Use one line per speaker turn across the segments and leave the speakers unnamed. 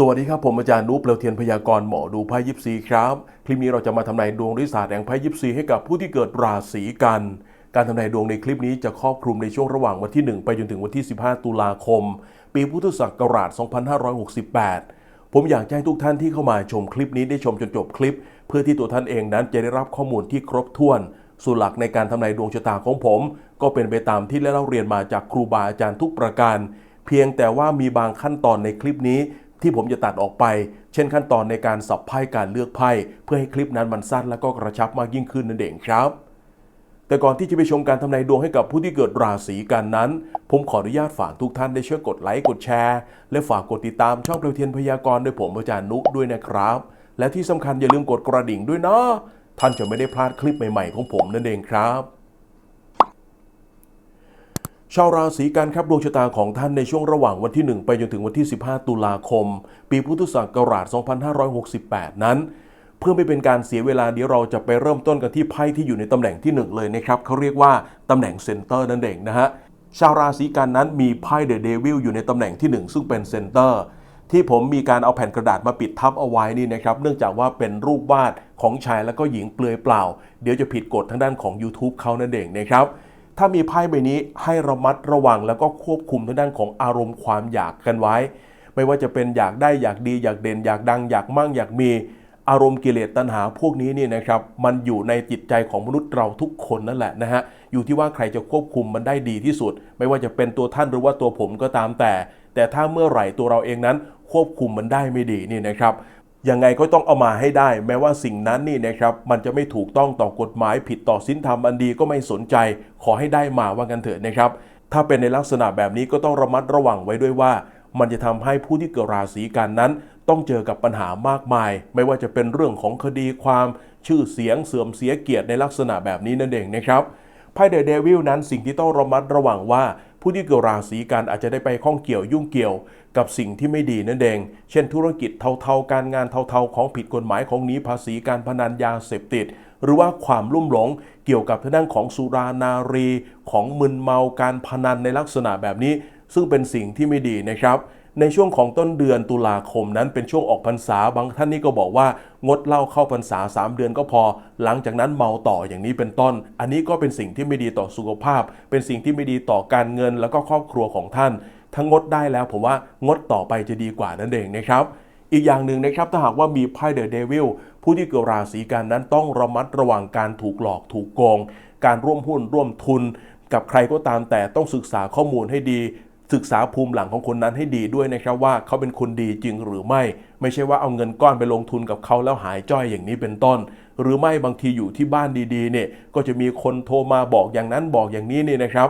สวัสดีครับ ผมอาจารย์นุเปลวเทียนพยากรณ์หมอดูไพ่ยิปซีครับ คลิปนี้เราจะมาทำนายดวงริศาสตร์แห่งไพ่ยิปซีให้กับผู้ที่เกิดราศีกัน การทำนายดวงในคลิปนี้จะครอบคลุมในช่วงระหว่างวันที่ 1 ไปจนถึงวันที่ 15 ตุลาคม ปีพุทธศักราช 2568 ผมอยากให้ทุกท่านที่เข้ามาชมคลิปนี้ได้ชมจนจบคลิป เพื่อที่ตัวท่านเองนั้นจะได้รับข้อมูลที่ครบถ้วนส่วนหลักในการทำนายดวงชะตาของผม ก็เป็นไปตามที่ได้เล่าเรียนมาจากครูบาอาจารย์ทุกประการ เพียงแต่ว่ามีบางขั้นตอนในคลิปนี้ ที่ผมจะตัดออกไป เช่นขั้นตอนในการสับไพ่การเลือกไพ่เพื่อให้คลิปนั้นมันสั้นและก็กระชับมากยิ่งขึ้นนั่นเองครับ แต่ก่อนที่จะไปชมการทำนายดวงให้กับผู้ที่เกิดราศีกันนั้น ผมขออนุญาตฝากทุกท่านได้ช่วยกดไลค์กดแชร์ และฝากกดติดตามช่องเปลวเทียนพยากรณ์โดยผมอาจารย์นุด้วยนะครับ และที่สำคัญอย่าลืมกดกระดิ่งด้วยนะท่านจะไม่ได้พลาดคลิปใหม่ๆของผมนั่นเองครับ ชาวราศีกันครับดวงชะตาของท่านในช่วงระหว่างวันที่ 1 ไปจนถึงวันที่ 15 ตุลาคม ปีพุทธศักราช 2568 นั้น เพื่อไม่เป็นการเสียเวลาเดี๋ยวเราจะไปเริ่มต้นกันที่ไพ่ที่อยู่ในตำแหน่งที่ 1 เลยนะครับเขาเรียกว่าตำแหน่งเซนเตอร์นั่นเองนะฮะชาวราศีกันนั้นมีไพ่เดอะเดวิลอยู่ในตำแหน่งที่ 1 ซึ่งเป็นเซนเตอร์ที่ผมมีการเอาแผ่นกระดาษมาปิดทับเอาไว้นี่นะครับ เนื่องจากว่าเป็นรูปวาดของชายและก็หญิงเปลือยเปล่า เดี๋ยวจะผิดกฎทางด้านของ YouTube เขานั่นเองนะครับ ถ้ามีไพ่ใบนี้ให้ระมัดระวังแล้วก็ควบคุมทางด้านของอารมณ์ความอยากกันไว้ ไม่ว่าจะเป็นอยากได้อยากดีอยากเด่น อยากดัง อยากมั่งอยากมี อารมณ์กิเลสตัณหาพวกนี้นี่นะครับมันอยู่ในจิตใจของมนุษย์เราทุกคนนั่นแหละนะฮะอยู่ที่ว่าใครจะควบคุมมันได้ดีที่สุด ไม่ว่าจะเป็นตัวท่านหรือว่าตัวผมก็ตามแต่ แต่ถ้าเมื่อไหร่ตัวเราเองนั้นควบคุมมันได้ไม่ดีนี่นะครับ ยังไงก็ต้องเอามาให้ได้ แม้ว่าสิ่งนั้นนี่นะครับมันจะไม่ถูกต้องต่อกฎหมายผิดต่อศีลธรรมอันดีก็ไม่สนใจ ขอให้ได้มาว่ากันเถิดนะครับ ถ้าเป็นในลักษณะแบบนี้ก็ต้องระมัดระวังไว้ด้วยว่า มันจะทำให้ผู้ที่เกิดราศีกันนั้น ต้องเจอกับปัญหามากมาย ไม่ว่าจะเป็นเรื่องของคดีความชื่อเสียงเสื่อมเสียเกียรติในลักษณะแบบนี้นั่นเองนะครับไพ่เดอะเดวิลนั้นสิ่งที่ต้องระมัดระวังว่าผู้ที่เกิดราศีกันอาจจะได้ไปข้องเกี่ยวยุ่งเกี่ยว กับสิ่งที่ไม่ดีนั่นเอง เช่นธุรกิจเทาๆ การงานเทาๆ ของผิดกฎหมายของหนีภาษีการพนันยาเสพติด หรือว่าความลุ่มหลงเกี่ยวกับทางด้านของสุรานารี ของมึนเมาการพนันในลักษณะแบบนี้ ซึ่งเป็นสิ่งที่ไม่ดีนะครับในช่วงของต้นเดือนตุลาคมนั้นเป็นช่วงออกพรรษาบางท่านนี่ก็บอกว่างดเหล้าเข้าพรรษา 3 เดือนก็พอ หลังจากนั้นเมาต่ออย่างนี้เป็นต้น อันนี้ก็เป็นสิ่งที่ไม่ดีต่อสุขภาพ เป็นสิ่งที่ไม่ดีต่อการเงินแล้วก็ครอบครัวของท่าน ถ้างดได้แล้วผมว่างดต่อไปจะดีกว่านั่นเองนะครับ อีกอย่างหนึ่งนะครับถ้าหากว่ามีไพ่เดอะเดวิลผู้ที่เกิดราศีกันนั้นต้องระมัดระวังการถูกหลอกถูกโกง การร่วมหุ้นร่วมทุน กับใครก็ตามแต่ต้องศึกษาข้อมูลให้ดีศึกษาภูมิหลังของคนนั้นให้ดีด้วยนะครับว่าเขาเป็นคนดีจริงหรือไม่ ไม่ใช่ว่าเอาเงินก้อนไปลงทุนกับเขาแล้วหายจ้อยอย่างนี้เป็นต้น หรือไม่บางทีอยู่ที่บ้านดีๆเนี่ยก็จะมีคนโทรมาบอกอย่างนั้นบอกอย่างนี้นี่นะครับ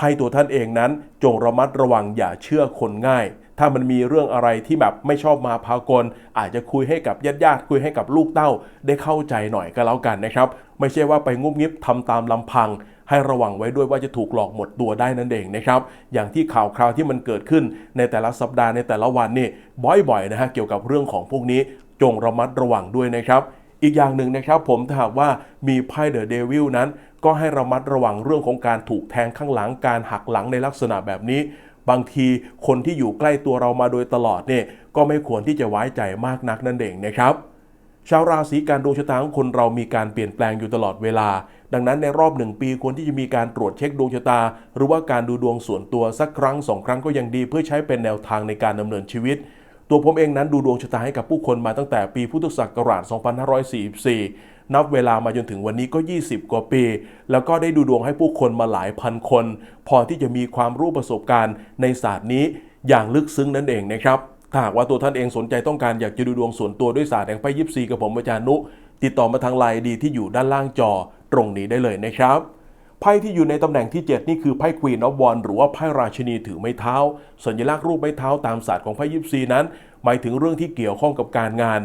ให้ตัวท่านเองนั้นจงระมัดระวังอย่าเชื่อคนง่าย ถ้ามันมีเรื่องอะไรที่แบบไม่ชอบมาพากล อาจจะคุยให้กับญาติญาติคุยให้กับลูกเต้า ได้เข้าใจหน่อยก็แล้วกันนะครับ ไม่ใช่ว่าไปงุบงิบทำตามลำพัง ให้ระวังไว้ด้วยว่าจะถูกหลอกหมดตัวได้นั่นเองนะครับ อย่างที่ข่าวคราวที่มันเกิดขึ้นในแต่ละสัปดาห์ในแต่ละวันนี่บ่อยๆนะฮะเกี่ยวกับเรื่องของพวกนี้จงระมัดระวังด้วยนะครับอีกอย่างหนึ่งนะครับผมถ้าหากว่ามีไพ่เดอะเดวิลนั้น ก็ให้ระมัดระวังเรื่องของการถูกแทงข้างหลังการหักหลังในลักษณะแบบนี้ บางทีคนที่อยู่ใกล้ตัวเรามาโดยตลอดเนี่ยก็ไม่ควรที่จะไว้ใจมากนักนั่นเองนะครับชาวราศีการดวงชะตาของคนเรามีการเปลี่ยนแปลงอยู่ตลอดเวลา ดังนั้นในรอบหนึ่งปีควรที่จะมีการตรวจเช็คดวงชะตา หรือว่าการดูดวงส่วนตัวสักครั้งสองครั้งก็ยังดีเพื่อใช้เป็นแนวทางในการดำเนินชีวิต ตัวผมเองนั้นดูดวงชะตาให้กับผู้คนมาตั้งแต่ปีพุทธศักราช 2544 นับเวลามาจนถึงวันนี้ก็ 20 กว่าปี แล้วก็ได้ดูดวงให้ผู้คนมาหลายพันคน พอที่จะมีความรู้ประสบการณ์ในศาสตร์นี้อย่างลึกซึ้งนั่นเองนะครับถ้าหากว่าตัวท่านเองสนใจต้องการอยากจะดูดวงส่วนตัวด้วยศาสตร์แห่งไพ่ยิปซีกับผมอาจารย์นุ ติดต่อมาทางไลน์ดีที่อยู่ด้านล่างจอตรงนี้ได้เลยนะครับไพ่ที่อยู่ในตำแหน่งที่ 7 นี่คือไพ่ควีนอ f วอนหรือว่าไพ่ราชินีถือไม้เท้า สัญลักษณ์รูปไม้เท้าตามศาสตร์ของไพ่ยิปซีนั้น หมายถึงเรื่องที่เกี่ยวข้องกับการงาน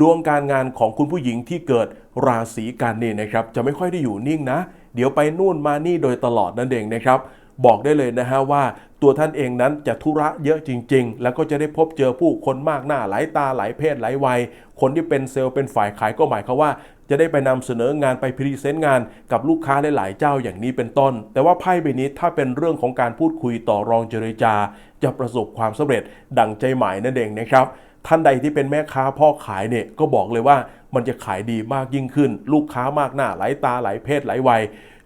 ดวงการงานของคุณผู้หญิงที่เกิดราศีกันนี่นะครับจะไม่ค่อยได้อยู่นิ่งนะ เดี๋ยวไปนู่นมานี่โดยตลอดนั่นเองนะครับ บอกได้เลยนะฮะว่าตัวท่านเองนั้นจะธุระเยอะจริง ๆ แล้วก็จะได้พบเจอผู้คนมากหน้าหลายตาหลายเพศหลายวัย คนที่เป็นเซลล์เป็นฝ่ายขายก็หมายความว่าจะได้ไปนำเสนองานไปพรีเซนต์งานกับลูกค้าหลาย ๆ เจ้าอย่างนี้เป็นต้น แต่ว่าไพ่ใบนี้ถ้าเป็นเรื่องของการพูดคุยต่อรองเจรจา จะประสบความสำเร็จดังใจหมายนั่นเองนะครับ ท่านใดที่เป็นแม่ค้าพ่อขายเนี่ยก็บอกเลยว่ามันจะขายดีมากยิ่งขึ้น ลูกค้ามากหน้าหลายตาหลายเพศหลายวัย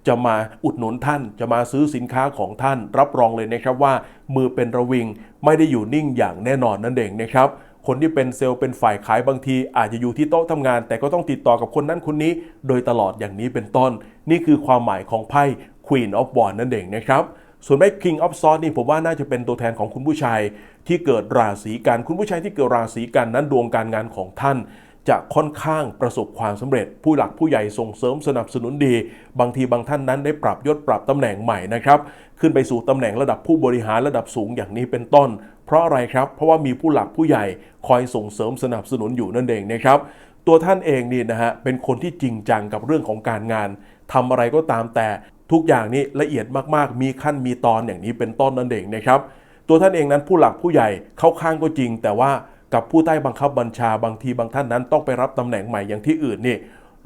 จะมาอุดหนุนท่านจะมาซื้อสินค้าของท่าน รับรองเลยนะครับว่า มือเป็นระวิงไม่ได้อยู่นิ่งอย่างแน่นอนนั่นเองนะครับคนที่เป็นเซลล์เป็นฝ่ายขายบางที อาจจะอยู่ที่โต๊ะทำงาน แต่ก็ต้องติดต่อกับคนนั้นคนนี้ โดยตลอดอย่างนี้เป็นต้น นี่คือความหมายของไพ่ Queen of w a n d นั่นเองนะครับ ส่วนไพ่ King of Swords นี่ผมว่าน่าจะเป็นตัวแทนของคุณผู้ชายที่เกิดราศีกันคุณผู้ชายที่เกิดราศีกันนั้นดวงการงานของท่าน จะค่อนข้างประสบความสำเร็จ ผู้หลักผู้ใหญ่ส่งเสริมสนับสนุนดี บางทีบางท่านนั้นได้ปรับยศปรับตำแหน่งใหม่นะครับขึ้นไปสู่ตำแหน่งระดับผู้บริหารระดับสูงอย่างนี้เป็นต้น เพราะอะไรครับ เพราะว่ามีผู้หลักผู้ใหญ่คอยส่งเสริมสนับสนุนอยู่นั่นเองนะครับตัวท่านเองนี่นะฮะเป็นคนที่จริงจังกับเรื่องของการงานทำอะไรก็ตามแต่ ทุกอย่างนี้ละเอียดมากๆ มีขั้นมีตอนอย่างนี้เป็นต้นนั่นเองนะครับ ตัวท่านเองนั้นผู้หลักผู้ใหญ่เข้าข้างก็จริง แต่ว่ากับผู้ใต้บังคับบัญชาบางทีบางท่านนั้นต้องไปรับตำแหน่งใหม่อย่างที่อื่นนี่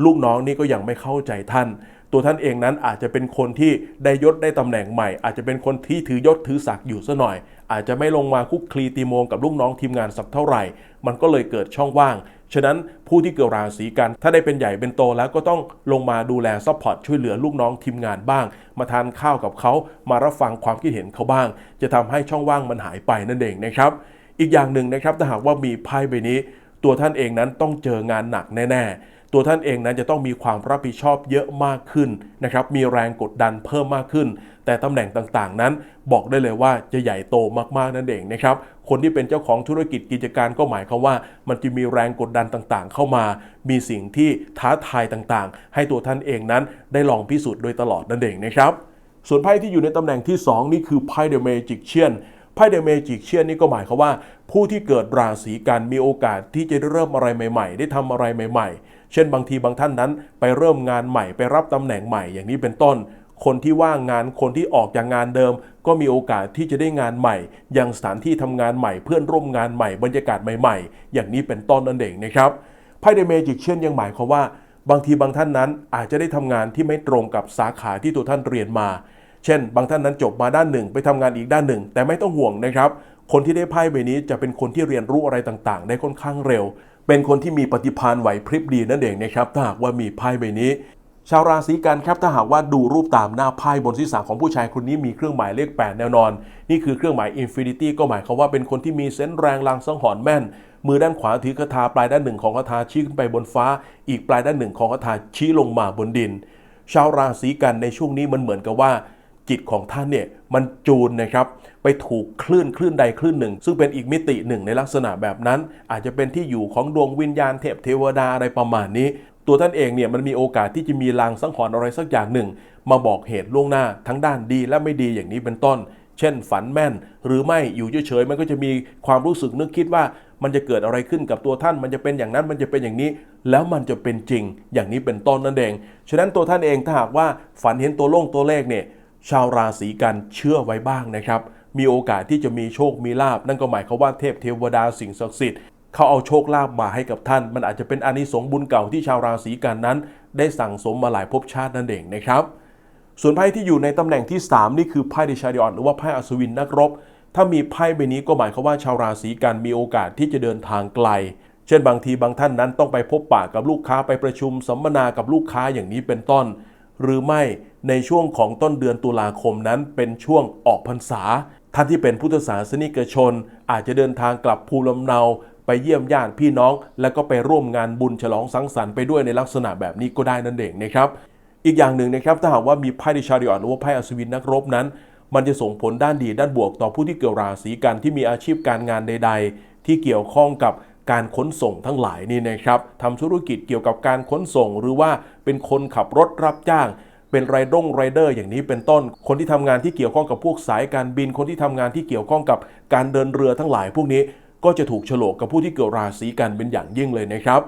ลูกน้องนี่ก็ยังไม่เข้าใจท่าน ตัวท่านเองนั้นอาจจะเป็นคนที่ได้ยศได้ตำแหน่งใหม่ อาจจะเป็นคนที่ถือยศถือศักดิ์อยู่ซะหน่อย อาจจะไม่ลงมาคุกคลีตีโมงกับลูกน้องทีมงานสักเท่าไหร่ มันก็เลยเกิดช่องว่าง ฉะนั้นผู้ที่เกิดราศีกัน ถ้าได้เป็นใหญ่เป็นโตแล้วก็ต้องลงมาดูแลซัพพอร์ตช่วยเหลือลูกน้องทีมงานบ้าง มาทานข้าวกับเขามารับฟังความคิดเห็นเขาบ้าง จะทำให้ช่องว่างมันหายไปนั่นเองนะครับ อีกอย่างหนึ่งนะครับถ้าหากว่ามีไพ่ใบนี้ ตัวท่านเองนั้นต้องเจองานหนักแน่ ๆ ตัวท่านเองนั้นจะต้องมีความรับผิดชอบเยอะมากขึ้นนะครับมีแรงกดดันเพิ่มมากขึ้น แต่ตำแหน่งต่างๆ นั้นบอกได้เลยว่าจะใหญ่โตมากๆนั่นเองนะครับคนที่เป็นเจ้าของธุรกิจกิจการก็หมายความว่า มันจะมีแรงกดดันต่างๆ เข้ามา มีสิ่งที่ท้าทายต่างๆ ให้ตัวท่านเองนั้นได้ลองพิสูจน์โดยตลอดนั่นเองนะครับส่วนไพ่ที่อยู่ในตำแหน่งที่ 2 นี่คือไพ่เดอะเมจิกเชียนไพ่เดอะเมจิกเชียนนี่ก็หมายความว่า ผู้ที่เกิดราศีกันมีโอกาสที่จะได้เริ่มอะไรใหม่ ๆ ได้ทำอะไรใหม่ ๆ เช่นบางทีบางท่านนั้น ไปเริ่มงานใหม่ไปรับตำแหน่งใหม่อย่างนี้เป็นต้น คนที่ว่างงานคนที่ออกจากงานเดิม ก็มีโอกาสที่จะได้งานใหม่ อยังสถานที่ทำงานใหม่เพื่อนร่วมงานใหม่บรรยากาศใหม่ๆ อย่างนี้เป็นต้นนั่นเองนะครับไพ่เดเมจิกเชียนยังหมายความว่า บางทีบางท่านนั้นอาจจะได้ทำงานที่ไม่ตรงกับสาขาที่ตัวท่านเรียนมา เช่น บางท่านนั้นจบมาด้านหนึ่ง ไปทำงานอีกด้านหนึ่ง แต่ไม่ต้องห่วงนะครับ คนที่ได้ไพ่ใบนี้จะเป็นคนที่เรียนรู้อะไรต่างๆ ได้ค่อนข้างเร็ว เป็นคนที่มีปฏิภาณไหวพริบดีนั่นเองนะครับถ้าหากว่ามีไพ่ใบนี้ ชาวราศีกันครับถ้าหากว่าดูรูปตามหน้าไพ่บนศีรษะของผู้ชายคนนี้มีเครื่องหมายเลข 8 แน่นอน นี่คือเครื่องหมาย Infinity ก็หมายความว่าเป็นคนที่มีเซนส์แรงลางสังหรณ์แม่น มือด้านขวาถือคาถาปลายด้านหนึ่งของคาถาชี้ขึ้นไปบนฟ้า อีกปลายด้านหนึ่งของคาถาชี้ลงมาบนดิน ชาวราศีกันในช่วงนี้มันเหมือนกับว่า จิตของท่านเนี่ยมันจูนนะครับไปถูกคลื่นคลื่นใดคลื่นหนึ่ง ซึ่งเป็นอีกมิติหนึ่งในลักษณะแบบนั้น อาจจะเป็นที่อยู่ของดวงวิญญาณเทพเทวดาอะไรประมาณนี้ ตัวท่านเองเนี่ยมันมีโอกาสที่จะมีลางสังหรณ์อะไรสักอย่างหนึ่ง มาบอกเหตุล่วงหน้าทั้งด้านดีและไม่ดีอย่างนี้เป็นต้น เช่น ฝันแม่น หรือไม่อยู่เฉยๆมันก็จะมีความรู้สึกนึกคิดว่ามันจะเกิดอะไรขึ้นกับตัวท่าน มันจะเป็นอย่างนั้น มันจะเป็นอย่างนี้ แล้วมันจะเป็นจริง อย่างนี้เป็นต้นนั่นเอง ฉะนั้นตัวท่านเองถ้าหากว่าฝันเห็นตัวโล่งตัวเลขเนี่ย ชาวราศีกันเชื่อไว้บ้างนะครับ มีโอกาสที่จะมีโชคมีลาบนั่นก็หมายความว่าเทพเทวดาสิ่งศักดิ์สิทธิ์เขาเอาโชคลาภมาให้กับท่าน มันอาจจะเป็นอานิสงส์บุญเก่าที่ชาวราศีกันนั้น ได้สั่งสมมาหลายภพชาตินั่นเองนะครับ ส่วนไพ่ที่อยู่ในตำแหน่งที่ 3 นี่คือไพ่เดชาดิออนหรือว่าไพ่อัศวินนักรบ ถ้ามีไพ่ใบนี้ก็หมายความว่าชาวราศีกันมีโอกาสที่จะเดินทางไกล เช่นบางทีบางท่านนั้นต้องไปพบปะกับลูกค้าไปประชุมสัมมนากับลูกค้าอย่างนี้เป็นต้น หรือไม่ในช่วงของต้นเดือนตุลาคมนั้นเป็นช่วงออกพรรษา ท่านที่เป็นพุทธศาสนิกชน อาจจะเดินทางกลับภูมิลำเนาไปเยี่ยมญาติพี่น้อง แล้วก็ไปร่วมงานบุญฉลองสังสรรค์ไปด้วยในลักษณะแบบนี้ก็ได้นั่นเองนะครับ อีกอย่างหนึ่งนะครับถ้าหากว่ามีไพ่ดิชาริออนหรือว่าไพ่อัศวินนักรบนั้น มันจะส่งผลด้านดีด้านบวกต่อผู้ที่เกี่ยวราศีกันที่มีอาชีพการงานใด ๆ ที่เกี่ยวข้องกับการขนส่งทั้งหลายนี่นะครับทำธุรกิจเกี่ยวกับการขนส่งหรือว่า เป็นคนขับรถรับจ้าง เป็นไรดงไรเดอร์อย่างนี้เป็นต้น คนที่ทำงานที่เกี่ยวข้องกับพวกสายการบิน คนที่ทำงานที่เกี่ยวข้องกับการเดินเรือทั้งหลายพวกนี้ ก็จะถูกฉลกกับผู้ที่เกี่ยวราศีกันเป็นอย่างยิ่งเลยนะครับ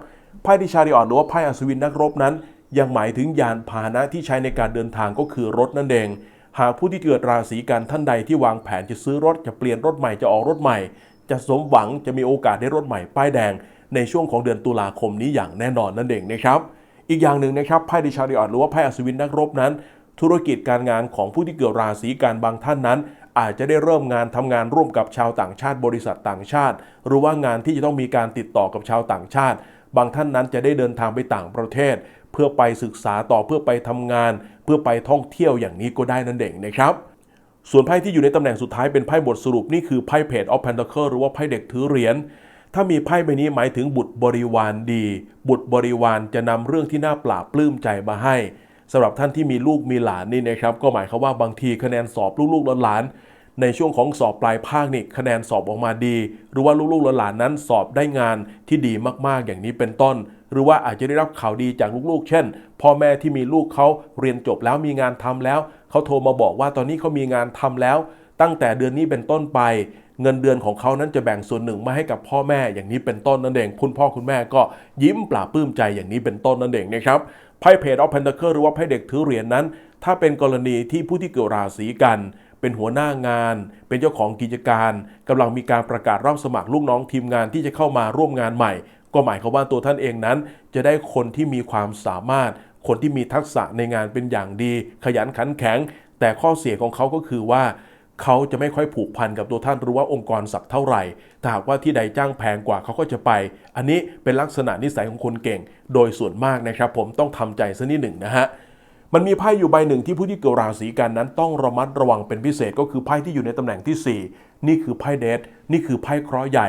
ไพ่ดิชาริออนหรือว่าไพ่อัศวินนักรบนั้น ยังหมายถึงยานพาหนะที่ใช้ในการเดินทางก็คือรถนั่นเองหากผู้ที่เกิดราศีกันท่านใดที่วางแผนจะซื้อรถจะเปลี่ยนรถใหม่จะออกรถใหม่ จะสมหวังจะมีโอกาสได้รถใหม่ป้ายแดง ในช่วงของเดือนตุลาคมนี้อย่างแน่นอนนั่นเองนะครับ อีกอย่างหนึ่งนะครับไพ่ดิชาริออนหรือว่าไพ่อัศวินนักรบนั้น ธุรกิจการงานของผู้ที่เกิดราศีกันบางท่านนั้น อาจจะได้เริ่มงานทำงานร่วมกับชาวต่างชาติ บริษัทต่างชาติ หรือว่างานที่จะต้องมีการติดต่อกับชาวต่างชาติ บางท่านนั้นจะได้เดินทางไปต่างประเทศ เพื่อไปศึกษาต่อเพื่อไปทำงาน เพื่อไปท่องเที่ยวอย่างนี้ก็ได้นั่นเองนะครับส่วนไพ่ที่อยู่ในตำแหน่งสุดท้ายเป็นไพ่บทสรุปนี่คือไพ่เพจออฟแพนเทเคิลหรือว่าไพ่เด็กถือเหรียญ ถ้ามีไพ่ใบนี้หมายถึงบุตรบริวารดี บุตรบริวารจะนำเรื่องที่น่าปลาบปลื้มใจมาให้สำหรับท่านที่มีลูกมีหลานนี่นะครับ ก็หมายความว่าบางทีคะแนนสอบลูกๆหลานในช่วงของสอบปลายภาคนี่คะแนนสอบออกมาดี หรือว่าลูกๆหลานๆนั้นสอบได้งานที่ดีมากๆอย่างนี้เป็นต้น หรือว่าอาจจะได้รับข่าวดีจากลูกๆ เช่น พ่อแม่ที่มีลูกเขาเรียนจบแล้วมีงานทำแล้วเขาโทรมาบอกว่าตอนนี้เขามีงานทำแล้ว ตั้งแต่เดือนนี้เป็นต้นไป เงินเดือนของเขานั้นจะแบ่งส่วนหนึ่งมาให้กับพ่อแม่อย่างนี้เป็นต้นนั่นเอง คุณพ่อคุณแม่ก็ยิ้มปลาปลื้มใจอย่างนี้เป็นต้นนั่นเองนะครับไพ่เพจออฟเพนเทเคิลหรือว่าไพ่เด็กถือเหรียญนั้น ถ้าเป็นกรณีที่ผู้ที่เกิดราศีกันเป็นหัวหน้างาน เป็นเจ้าของกิจการกำลังมีการประกาศรับสมัครลูกน้องทีมงานที่จะเข้ามาร่วมงานใหม่ ก็หมายความว่าตัวท่านเองนั้น จะได้คนที่มีความสามารถ คนที่มีทักษะในงานเป็นอย่างดี ขยันขันแข็ง แต่ข้อเสียของเขาก็คือว่า เขาจะไม่ค่อยผูกพันกับตัวท่านหรือว่าองค์กรสักเท่าไหร่ถ้าหากว่าที่ใดจ้างแพงกว่าเขาก็จะไป อันนี้เป็นลักษณะนิสัยของคนเก่ง โดยส่วนมากนะครับ ผมต้องทำใจสักนิดหนึ่งนะฮะมันมีไพ่อยู่ใบหนึ่งที่ผู้ที่เกิดราศีกันนั้นต้องระมัดระวังเป็นพิเศษก็คือไพ่ที่อยู่ในตำแหน่งที่ 4 นี่คือไพ่เดทนี่คือไพ่เคราะห์ใหญ่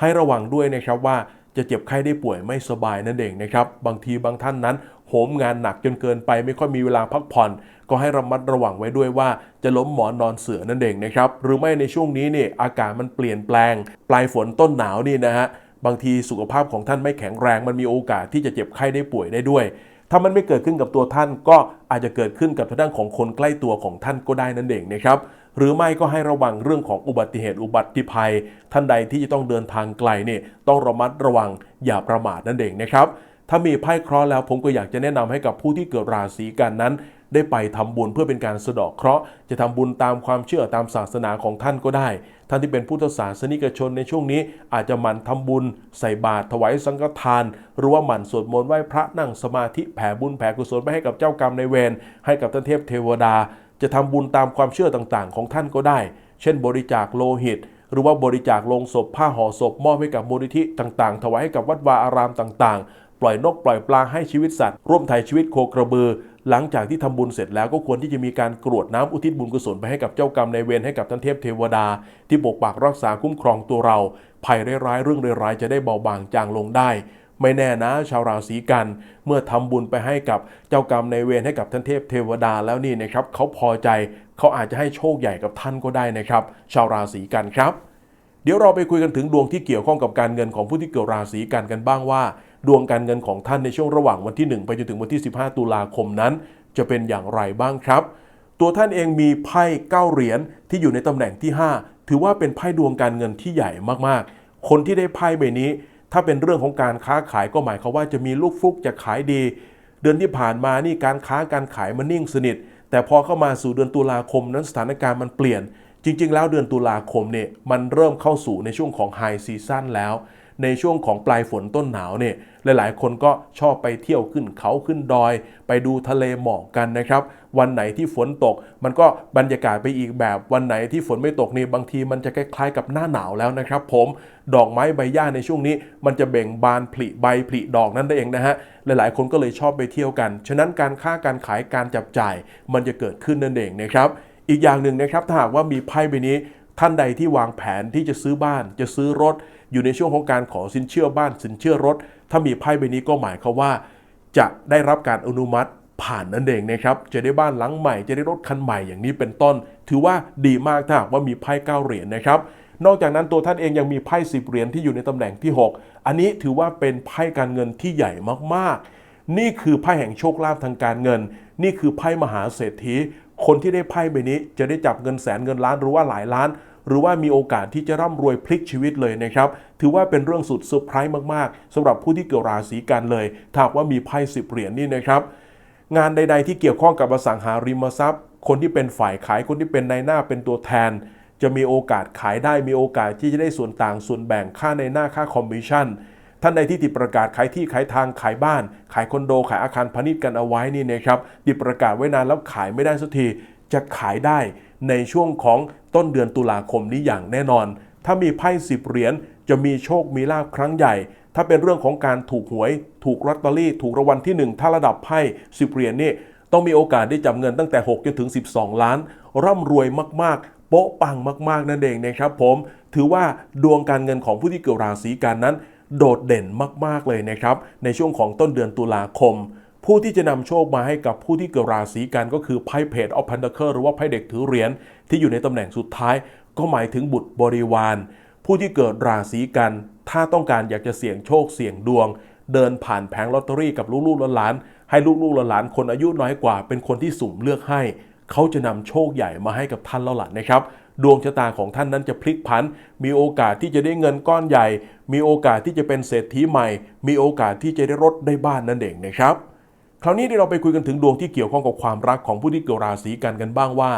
ให้ระวังด้วยนะครับว่า จะเจ็บไข้ได้ป่วยไม่สบายนั่นเองนะครับ บางทีบางท่านนั้นโหมงานหนักจนเกินไปไม่ค่อยมีเวลาพักผ่อน ก็ให้ระมัดระวังไว้ด้วยว่าจะล้มหมอนนอนเสือนั่นเองนะครับ หรือไม่ในช่วงนี้เนี่ยอากาศมันเปลี่ยนแปลง ปลายฝนต้นหนาวนี่นะฮะบางทีสุขภาพของท่านไม่แข็งแรง มันมีโอกาสที่จะเจ็บไข้ได้ป่วยได้ด้วย ถ้ามันไม่เกิดขึ้นกับตัวท่านก็อาจจะเกิดขึ้นกับทางด้านของคนใกล้ตัวของท่านก็ได้นั่นเองนะครับ หรือไม่ก็ให้ระวังเรื่องของอุบัติเหตุอุบัติภัย ท่านใดที่จะต้องเดินทางไกลเนี่ยต้องระมัดระวังอย่าประมาทนั่นเองนะครับ ถ้ามีไพ่เคราะห์แล้วผมก็อยากจะแนะนำให้กับผู้ที่เกิดราศีกันนั้น ได้ไปทำบุญเพื่อเป็นการสะเดาะเคราะห์จะทำบุญตามความเชื่อตามศาสนาของท่านก็ได้ ท่านที่เป็นพุทธศาสนิกชนในช่วงนี้ อาจจะหมั่นทำบุญ ใส่บาตรถวายสังฆทาน หรือว่าหมั่นสวดมนต์ไหว้พระนั่งสมาธิแผ่บุญแผ่กุศลไปให้กับเจ้ากรรมในายเวรให้กับท่านเทพเทวดา จะทำบุญตามความเชื่อต่างๆ ของท่านก็ได้ เช่น บริจาคโลหิต หรือว่าบริจาคลงศพผ้าห่อศพมอบให้กับมูลนิธิต่างๆ ถวายให้กับวัดวาอารามต่างๆ ปล่อยนกปล่อยปลาให้ชีวิตสัตว์ ร่วมไถ่ชีวิตโคกระบือ หลังจากที่ทำบุญเสร็จแล้วก็ควรที่จะมีการกรวดน้ำอุทิศบุญกุศลไปให้กับเจ้ากรรมในเวรให้กับท่านเทพเทวดา ที่ปกปักรักษาคุ้มครองตัวเรา ภัยร้ายๆเรื่องร้ายๆจะได้เบาบางจางลงได้ ไม่แน่นะชาวราศีกัน เมื่อทำบุญไปให้กับเจ้ากรรมในเวรให้กับท่านเทพเทวดาแล้วนี่นะครับเขาพอใจเขาอาจจะให้โชคใหญ่กับท่านก็ได้นะครับ ชาวราศีกันครับ เดี๋ยวเราไปคุยกันถึงดวงที่เกี่ยวข้องกับการเงินของผู้ที่เกิดราศีกันกันบ้างว่า ดวงการเงินของท่านในช่วงระหว่างวันที่ 1 ไปจนถึงวันที่ 15 ตุลาคมนั้น จะเป็นอย่างไรบ้างครับ ตัวท่านเองมีไพ่เก้าเหรียญที่อยู่ในตำแหน่งที่ 5 ถือว่าเป็นไพ่ดวงการเงินที่ใหญ่มากๆ คนที่ได้ไพ่ใบนี้ ถ้าเป็นเรื่องของการค้าขายก็หมายความว่าจะมีลูกฟุกจะขายดี เดือนที่ผ่านมานี่การค้าการขายมันนิ่งสนิท แต่พอเข้ามาสู่เดือนตุลาคมนั้นสถานการณ์มันเปลี่ยน จริง ๆ แล้วเดือนตุลาคมเนี่ยมันเริ่มเข้าสู่ในช่วงของไฮซีซั่นแล้ว ในช่วงของปลายฝนต้นหนาวเนี่ยหลายๆ คนก็ชอบไปเที่ยวขึ้นเขาขึ้นดอย ไปดูทะเลหมอกกันนะครับ วันไหนที่ฝนตก มันก็บรรยากาศไปอีกแบบ วันไหนที่ฝนไม่ตกนี่บางทีมันจะคล้ายๆกับหน้าหนาวแล้วนะครับ ผมดอกไม้ใบหญ้าในช่วงนี้ มันจะเบ่งบานผลิใบผลิดอกนั่นเองนะฮะหลายๆ คนก็เลยชอบไปเที่ยวกัน ฉะนั้นการค้าการขายการจับจ่าย มันจะเกิดขึ้นนั่นเองนะครับ อีกอย่างหนึ่งนะครับถ้าหากว่ามีไพ่ใบนี้ท่านใดที่วางแผนที่จะซื้อบ้าน จะซื้อรถ อยู่ในช่วงของการขอสินเชื่อบ้านสินเชื่อรถ ถ้ามีไพ่ใบนี้ก็หมายความว่า จะได้รับการอนุมัติผ่านนั่นเองนะครับ จะได้บ้านหลังใหม่ จะได้รถคันใหม่อย่างนี้เป็นต้น ถือว่าดีมากถ้าว่ามีไพ่เก้าเหรียญนะครับ นอกจากนั้นตัวท่านเองยังมีไพ่สิบเหรียญที่อยู่ในตำแหน่งที่ 6 อันนี้ถือว่าเป็นไพ่การเงินที่ใหญ่มากๆ นี่คือไพ่แห่งโชคลาภทางการเงิน นี่คือไพ่มหาเศรษฐี คนที่ได้ไพ่ใบนี้จะได้จับเงินแสนเงินล้านหรือว่าหลายล้าน หรือว่ามีโอกาสที่จะร่ำรวยพลิกชีวิตเลยนะครับ ถือว่าเป็นเรื่องสุดเซอร์ไพรส์มากๆสำหรับผู้ที่เกิดราศีกันเลยถ้าว่ามีไพ่สิบเหรียญนี่นะครับ งานใด ๆ ที่เกี่ยวข้องกับอสังหาริมทรัพย์ คนที่เป็นฝ่ายขายคนที่เป็นนายหน้าเป็นตัวแทน จะมีโอกาสขายได้มีโอกาสที่จะได้ส่วนต่างส่วนแบ่งค่าในหน้าค่าคอมมิชชั่นท่านใดที่ติดประกาศขายที่ขายทางขายบ้าน ขายคอนโดขายอาคารพาณิชย์กันเอาไว้นี่นะครับติดประกาศไว้นานแล้วขายไม่ได้สักทีจะขายได้ ในช่วงของต้นเดือนตุลาคมนี้อย่างแน่นอน ถ้ามีไพ่สิบเหรียญจะมีโชคมีลาภครั้งใหญ่ ถ้าเป็นเรื่องของการถูกหวย ถูกลอตเตอรี่ ถูกรางวัลที่หนึ่งถ้าระดับไพ่สิบเหรียญนี่ต้องมีโอกาสได้จับเงินตั้งแต่6จนถึง 12 ล้าน ร่ำรวยมาก ๆ โป๊ะปังมาก ๆ นั่นเองนะครับผม ถือว่าดวงการเงินของผู้ที่เกิดราศีกันนั้น โดดเด่นมาก ๆ เลยนะครับ ในช่วงของต้นเดือนตุลาคม ผู้ที่จะนำโชคมาให้กับผู้ที่เกิดราศีกันก็คือไพ่เพจออฟพันเดอร์หรือว่าไพ่เด็กถือเหรียญที่อยู่ในตำแหน่งสุดท้าย ก็หมายถึงบุตรบริวาร ผู้ที่เกิดราศีกัน ถ้าต้องการอยากจะเสี่ยงโชคเสี่ยงดวง เดินผ่านแผงลอตเตอรี่กับลูกๆหลานๆให้ลูกๆหลานๆคนอายุน้อยกว่า เป็นคนที่สุ่มเลือกให้ เขาจะนำโชคใหญ่มาให้กับท่านแล้วล่ะนะครับดวงชะตาของท่านนั้นจะพลิกผัน มีโอกาสที่จะได้เงินก้อนใหญ่ มีโอกาสที่จะเป็นเศรษฐีใหม่ มีโอกาสที่จะได้รถได้บ้านนั่นเองนะครับ คราวนี้ที่เราไปคุยกันถึงดวงที่เกี่ยวข้องกับความรักของผู้ที่เกิดราศีกันกันบ้างว่า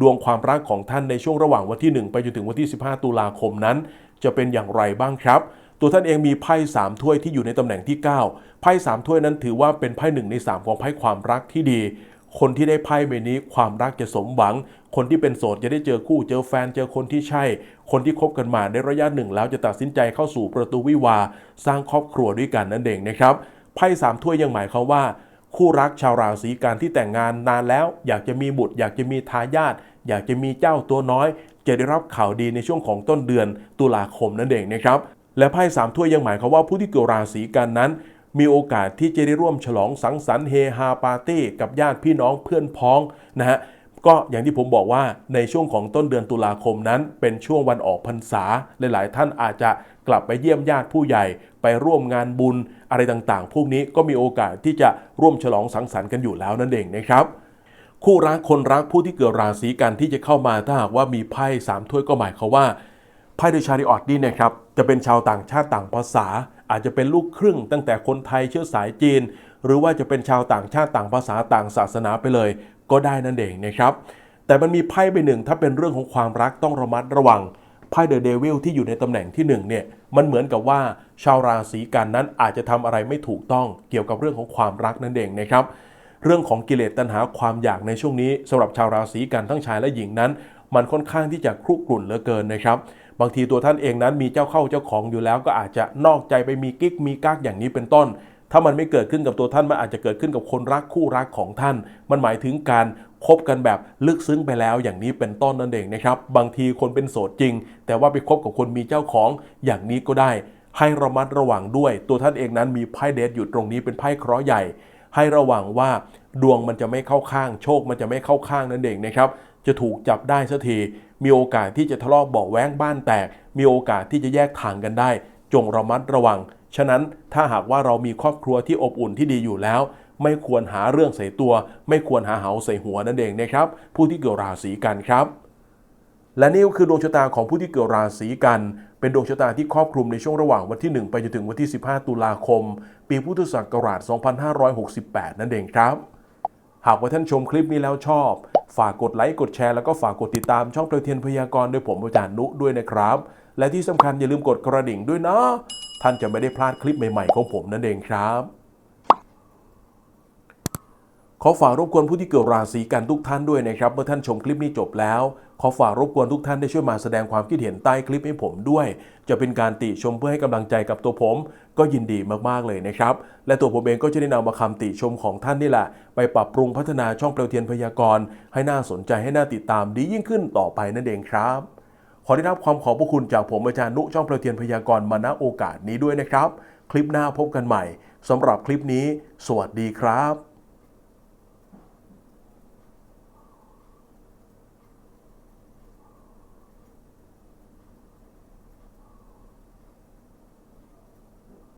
ดวงความรักของท่านในช่วงระหว่างวันที่ 1 ไปจนถึงวันที่ 15 ตุลาคมนั้น จะเป็นอย่างไรบ้างครับ ตัวท่านเองมีไพ่สามถ้วยที่อยู่ในตำแหน่งที่ 9 ไพ่สามถ้วยนั้นถือว่าเป็นไพ่หนึ่งใน 3 ของไพ่ความรักที่ดี คนที่ได้ไพ่ใบนี้ความรักจะสมหวัง คนที่เป็นโสดจะได้เจอคู่เจอแฟนเจอคนที่ใช่ คนที่คบกันมาในระยะหนึ่งแล้วจะตัดสินใจเข้าสู่ประตูวิวาสร้างครอบครัวด้วยกันนั่นเองนะครับไพ่สามถ้วยยังหมายความว่า คู่รักชาวราศีกันที่แต่งงานนานแล้ว อยากจะมีบุตร อยากจะมีทายาทอยากจะมีเจ้าตัวน้อย จะได้รับข่าวดีในช่วงของต้นเดือนตุลาคมนั่นเองนะครับ และไพ่สามถ้วยยังหมายความว่าผู้ที่เกิดราศีกันนั้น มีโอกาสที่จะได้ร่วมฉลองสังสรรค์เฮฮาปาร์ตี้กับญาติพี่น้องเพื่อนพ้องนะฮะก็อย่างที่ผมบอกว่าในช่วงของต้นเดือนตุลาคมนั้น เป็นช่วงวันออกพรรษา หลาย ๆ ท่านอาจจะกลับไปเยี่ยมญาติผู้ใหญ่ ไปร่วมงานบุญ อะไรต่างๆ พวกนี้ก็มีโอกาสที่จะร่วมฉลองสังสรรค์กันอยู่แล้วนั่นเองนะครับคู่รักคนรักผู้ที่เกิดราศีกันที่จะเข้ามาถ้าหากว่ามีไพ่สามถ้วยก็หมายความว่าไพ่เดชาริออดนี่นะครับจะเป็นชาวต่างชาติต่างภาษา อาจจะเป็นลูกครึ่ง ตั้งแต่คนไทยเชื้อสายจีน หรือว่าจะเป็นชาวต่างชาติต่างภาษาต่างศาสนาไปเลย ก็ได้นั่นเองนะครับ แต่มันมีไพ่ใบหนึ่งถ้าเป็นเรื่องของความรักต้องระมัดระวัง ไพ่เดอะเดวิลที่อยู่ในตำแหน่งที่หนึ่งเนี่ยมันเหมือนกับว่าชาวราศีกันนั้นอาจจะทำอะไรไม่ถูกต้องเกี่ยวกับเรื่องของความรักนั่นเองนะครับเรื่องของกิเลสตัณหาความอยากในช่วงนี้สำหรับชาวราศีกันทั้งชายและหญิงนั้น มันค่อนข้างที่จะครุกรุ่นเหลือเกินนะครับ บางทีตัวท่านเองนั้นมีเจ้าเข้าเจ้าของอยู่แล้ว ก็อาจจะนอกใจไปมีกิ๊กมีกักอย่างนี้เป็นต้น ถ้ามันไม่เกิดขึ้นกับตัวท่านมันอาจจะเกิดขึ้นกับคนรักคู่รักของท่าน มันหมายถึงการ คบกันแบบลึกซึ้งไปแล้วอย่างนี้เป็นต้นนั่นเองนะครับ บางทีคนเป็นโสดจริง แต่ว่าไปคบกับคนมีเจ้าของอย่างนี้ก็ได้ ให้ระมัดระวังด้วย ตัวท่านเองนั้นมีไพ่เดทอยู่ตรงนี้เป็นไพ่เคราะห์ใหญ่ ให้ระวังว่าดวงมันจะไม่เข้าข้าง โชคมันจะไม่เข้าข้างนั่นเองนะครับจะถูกจับได้สักทีมีโอกาสที่จะทะเลาะเบาแว้งบ้านแตก มีโอกาสที่จะแยกทางกันได้ จงระมัดระวัง ฉะนั้นถ้าหากว่าเรามีครอบครัวที่อบอุ่นที่ดีอยู่แล้ว ไม่ควรหาเรื่องใส่ตัว ไม่ควรหาเหาใส่หัวนั่นเองนะครับ ผู้ที่เกิดราศีกันครับ และนี่ก็คือดวงชะตาของผู้ที่เกิดราศีกัน เป็นดวงชะตาที่ครอบคลุมในช่วงระหว่างวันที่ 1 ไปจนถึงวันที่ 15 ตุลาคม ปีพุทธศักราช 2568 นั่นเองครับ หากว่าท่านชมคลิปนี้แล้วชอบ ฝากกดไลค์กดแชร์แล้วก็ฝากกดติดตามช่องเปลวเทียนพยากรณ์โดยผมอาจารย์นุด้วยนะครับ และที่สำคัญอย่าลืมกดกระดิ่งด้วยนะท่านจะไม่ได้พลาดคลิปใหม่ ๆ ของผมนั่นเองครับ ขอฝากรบกวนผู้ที่เกิดราศีกันทุกท่านด้วยนะครับ เมื่อท่านชมคลิปนี้จบแล้ว ขอฝากรบกวนทุกท่านได้ช่วยมาแสดงความคิดเห็นใต้คลิปให้ผมด้วย จะเป็นการติชมเพื่อให้กำลังใจกับตัวผม ก็ยินดีมากๆเลยนะครับ และตัวผมเองก็จะได้นำมาคำติชมของท่านนี่แหละ ไปปรับปรุงพัฒนาช่องเปลวเทียนพยากรณ์ให้น่าสนใจให้น่าติดตามดียิ่งขึ้นต่อไปนั่นเองครับขอได้รับความขอบพระคุณจากผมอาจารย์นุช่องเปลวเทียนพยากรณ์มาณโอกาสนี้ด้วยนะครับ คลิปหน้าพบกันใหม่สำหรับคลิปนี้ สวัสดีครับ